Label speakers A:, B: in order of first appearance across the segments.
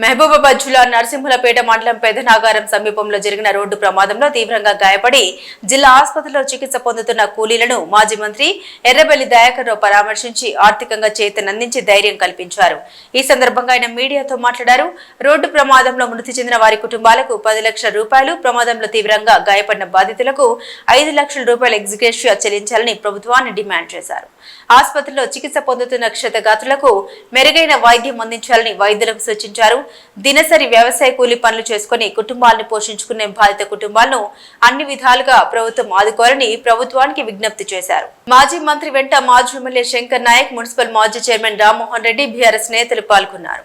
A: మహబూబాబాద్ జిల్లా నరసింహులపేట మండలం పెదనాగారం సమీపంలో జరిగిన రోడ్డు ప్రమాదంలో తీవ్రంగా గాయపడి జిల్లా ఆసుపత్రిలో చికిత్స పొందుతున్న కూలీలను మాజీ మంత్రి ఎర్రబెల్లి దయాకర్ రావు పరామర్శించి ఆర్థికంగా చేతనందించి ధైర్యం కల్పించారు. ఈ సందర్భంగా ఆయన మీడియాతో మాట్లాడారు. రోడ్డు ప్రమాదంలో మృతి చెందిన వారి కుటుంబాలకు పది లక్షల రూపాయలు ప్రమాదంలో తీవ్రంగా గాయపడిన బాధితులకు ఐదు లక్షల రూపాయల ఎగ్జిక్యూషియా చెల్లించాలని ప్రభుత్వాన్ని డిమాండ్ చేశారు. ఆసుపత్రిలో చికిత్స పొందుతున్న క్షతగాతులకు మెరుగైన వైద్యం అందించాలని వైద్యులకు సూచించారు. దినసరి వ్యవసాయ కూలీ పనులు చేసుకుని కుటుంబాలను పోషించుకునే బాధిత కుటుంబాలను అన్ని విధాలుగా ప్రభుత్వం ఆదుకోవాలని ప్రభుత్వానికి విజ్ఞప్తి చేశారు మాజీ మంత్రి వెంట మాజీ ఎమ్మెల్యే శంకర్ నాయక్ మున్సిపల్ మాజీ చైర్మన్ రామ్మోహన్ రెడ్డి బీఆర్ఎస్ నేతలు పాల్గొన్నారు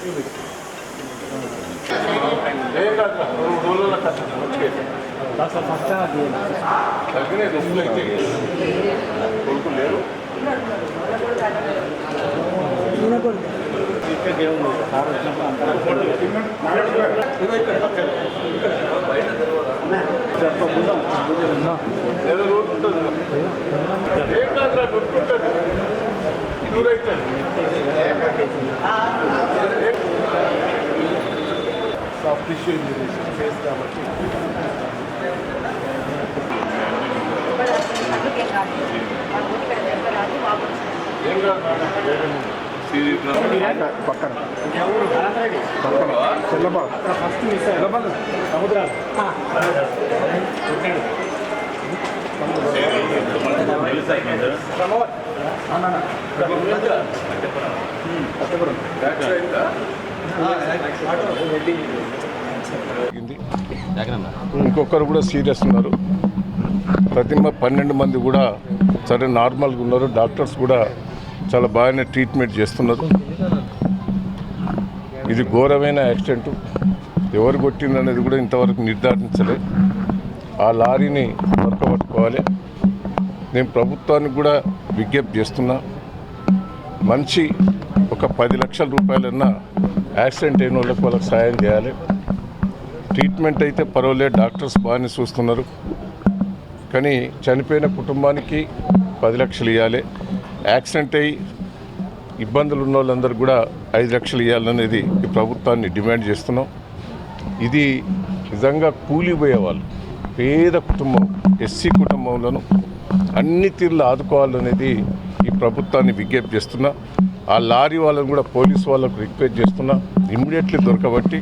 B: సైడ్కి నడవరా అందుకనా అయితేనా
C: సాఫ్ట్ టిష్యూ ఇంజరీ ఫేస్ కాబట్టి అంతా కాదు మేడం పక్కన. పక్కన. చెల్లబా ఫస్ట్ మిస్ చెల్లబా సముద్రాలు జరిగింది ఇంకొకరు కూడా సీరియస్ ఉన్నారు. ప్రతి పన్నెండు మంది కూడా సరే నార్మల్గా ఉన్నారు. డాక్టర్స్ కూడా చాలా బాగానే ట్రీట్మెంట్ చేస్తున్నారు. ఇది ఘోరమైన యాక్సిడెంట్. ఎవరు కొట్టింది అనేది కూడా ఇంతవరకు నిర్ధారించలే. ఆ లారీని దొరకబట్టుకోవాలి నేను ప్రభుత్వానికి కూడా విజ్ఞప్తి చేస్తున్నా. మంచి ఒక పది లక్షల రూపాయలన్నా యాక్సిడెంట్ అయిన వాళ్ళకి వాళ్ళకి సాయం చేయాలి. ట్రీట్మెంట్ అయితే పర్వాలేదు డాక్టర్స్ బాగానే చూస్తున్నారు. కానీ చనిపోయిన కుటుంబానికి పది లక్షలు ఇవ్వాలి యాక్సిడెంట్ అయ్యి ఇబ్బందులు ఉన్న వాళ్ళందరూ కూడా ఐదు లక్షలు ఇవ్వాలనేది ఈ ప్రభుత్వాన్ని డిమాండ్ చేస్తున్నాం. ఇది నిజంగా కూలిపోయే వాళ్ళు పేద కుటుంబం ఎస్సీ కుటుంబంలోను అన్ని తీర్లు ఆదుకోవాలనేది ఈ ప్రభుత్వాన్ని విజ్ఞప్తి చేస్తున్నా. ఆ లారీ వాళ్ళని కూడా పోలీసు వాళ్ళకు రిక్వెస్ట్ చేస్తున్నా. ఇమ్మీడియట్లీ దొరకబట్టి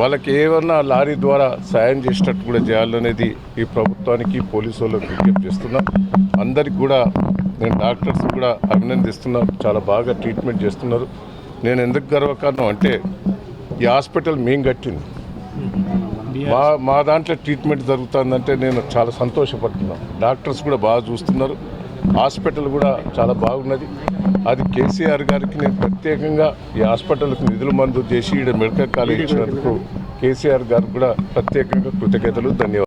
C: వాళ్ళకి ఏమన్నా లారీ ద్వారా సాయం చేసినట్టు కూడా చేయాలనేది ఈ ప్రభుత్వానికి పోలీసు వాళ్ళకి విజ్ఞప్తి చేస్తున్నాం. అందరికి కూడా నేను డాక్టర్స్ కూడా అభినందిస్తున్నా. చాలా బాగా ట్రీట్మెంట్ చేస్తున్నారు. నేను ఎందుకు గర్వకారణం అంటే ఈ హాస్పిటల్ మేము కట్టింది. మా మా దాంట్లో ట్రీట్మెంట్ జరుగుతుందంటే నేను చాలా సంతోషపడుతున్నాను డాక్టర్స్ కూడా బాగా చూస్తున్నారు. హాస్పిటల్ కూడా చాలా బాగున్నది. అది కేసీఆర్ గారికి నేను ప్రత్యేకంగా ఈ హాస్పిటల్కి నిధులు మంజూరు చేసి ఈడ మెడికల్ కాలేజ్ ఇచ్చినందుకు కేసీఆర్ గారికి కూడా ప్రత్యేకంగా కృతజ్ఞతలు ధన్యవాదాలు.